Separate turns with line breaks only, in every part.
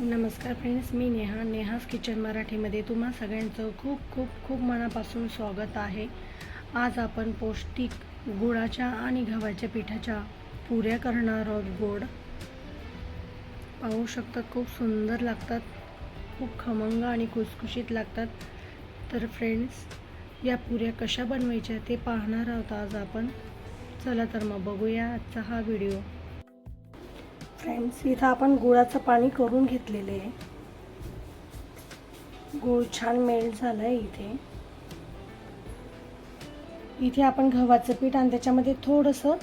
नमस्कार फ्रेंड्स मी नेहा. नेहास किचन मराठीमध्ये तुम्हा सगळ्यांचं खूप खूप खूप मनापासून स्वागत आहे. आज आपण पौष्टिक गुळाच्या आणि गव्हाच्या पिठाच्या पुऱ्या करणार आहोत. गोड. पाहू शकतात खूप सुंदर लागतात. खूप खमंग आणि खुसखुशीत लागतात. तर फ्रेंड्स या पुऱ्या कशा बनवायच्या ते पाहणार आहोत आज आपण. चला तर मग बघूया आजचा हा व्हिडिओ फ्रेंड्स इथं आपण गुळाचं पाणी करून घेतलेले आहे. गुळ छान मेल्ट झालं आहे इथे. इथे आपण गव्हाचं पीठ आणि त्याच्यामध्ये थोडंसं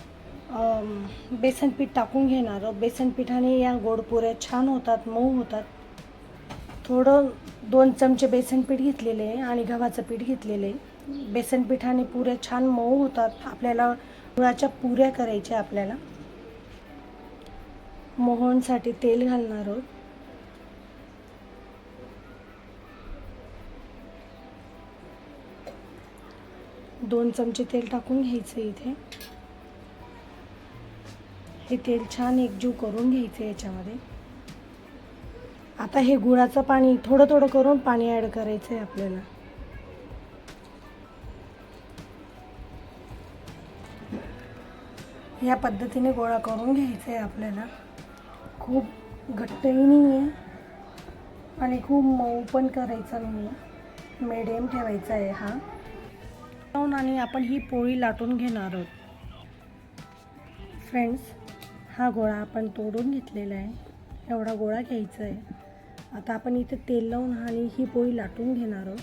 बेसन पीठ टाकून घेणार आहोत. बेसन पिठाने या गोड पुऱ्या छान होतात मऊ होतात. थोडं दोन चमचे बेसन पीठ घेतलेले आहे आणि गव्हाचं पीठ घेतलेले आहे. बेसन पिठाने पुऱ्या छान मऊ होतात. आपल्याला गुळाच्या पुऱ्या करायच्या आपल्याला. मोहनसाठी तेल घालणार आहोत. दोन चमचे तेल टाकून घ्यायचं इथे. हे तेल छान एकजीव करून घ्यायचं याच्यामध्ये. आता हे गुळाचं पाणी थोडं थोडं करून पाणी ॲड करायचं आहे आपल्याला. या पद्धतीने गोळा करून घ्यायचं आहे आपल्याला. खूप घट्टही नाही आहे आणि खूप मऊ पण करायचा नाही आहे मिडियम ठेवायचा आहे हा. लावून आणि आपण ही पोळी लाटून घेणार आहोत. फ्रेंड्स हा गोळा आपण तोडून घेतलेला आहे. एवढा गोळा घ्यायचा आहे. आता आपण इथे तेल लावून आणि ही पोळी लाटून घेणार आहोत.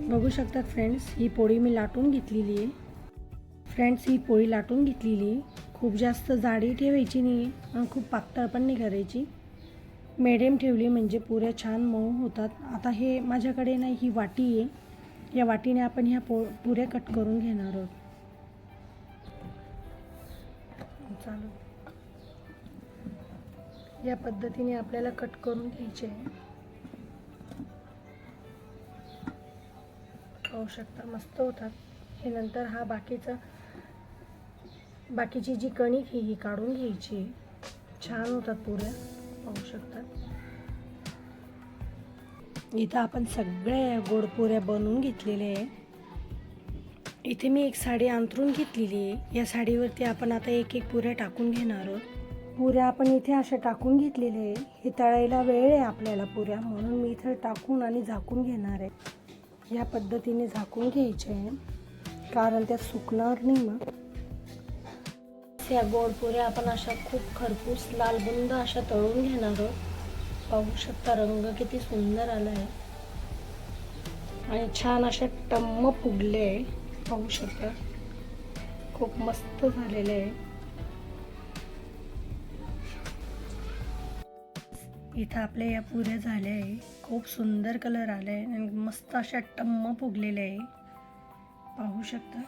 बघू शकतात फ्रेंड्स ही पोळी मी लाटून घेतलेली आहे. फ्रेंड्स ही पोळी लाटून घेतलेली आहे. खूप जास्त जाडी ठेवायची नाही आहे आणि खूप पातळ पण नाही करायची. मिडियम ठेवली म्हणजे पुऱ्या छान मऊ होतात. आता हे माझ्याकडे ना ही वाटी आहे. या वाटीने आपण ह्या पो पुऱ्या कट करून घेणार आहोत. चालू. या पद्धतीने आपल्याला कट करून घ्यायचे आहे. पाहू शकता मस्त होतात. हे नंतर हा बाकीचा बाकीची जी कणिक ही ही काढून घ्यायची. आहे. छान होतात पुऱ्या पाहू शकतात. इथं आपण सगळ्या गोड पुऱ्या बनवून घेतलेल्या आहे इथे मी एक साडी अंथरून घेतलेली आहे. या साडीवरती आपण आता एक एक पुऱ्या टाकून घेणार आहोत. पुऱ्या आपण इथे अशा टाकून घेतलेल्या आहे हे तळायला वेळ आहे आपल्याला पुऱ्या म्हणून मी इथं टाकून आणि झाकून घेणार आहे. या पद्धतीने झाकून घ्यायचे आहे. कारण त्या सुकणार नाही मग. त्या गोड पुऱ्या आपण अशा खूप खरपूस लाल बुंद अशा तळून घेणार आहोत. पाहू शकता रंग किती सुंदर आला आहे आणि छान अशा टम्म फुगले. आहे पाहू शकता. खूप मस्त झालेले आहे. इथं आपल्या या पुऱ्या झाल्या आहे खूप सुंदर कलर आला आहे आणि मस्त अशा टम्म फुगलेल्या आहे. पाहू शकता.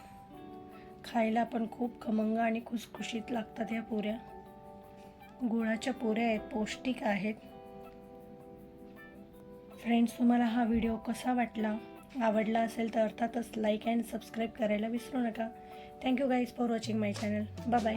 खायला पण खूप खमंग आणि खुसखुशीत लागतात ह्या पुऱ्या. गुळाच्या पुऱ्या आहेत पौष्टिक आहेत. फ्रेंड्स तुम्हाला हा व्हिडिओ कसा वाटला? आवडला असेल तर अर्थातच लाईक अँड सबस्क्राईब करायला विसरू नका. Thank you guys for watching my channel bye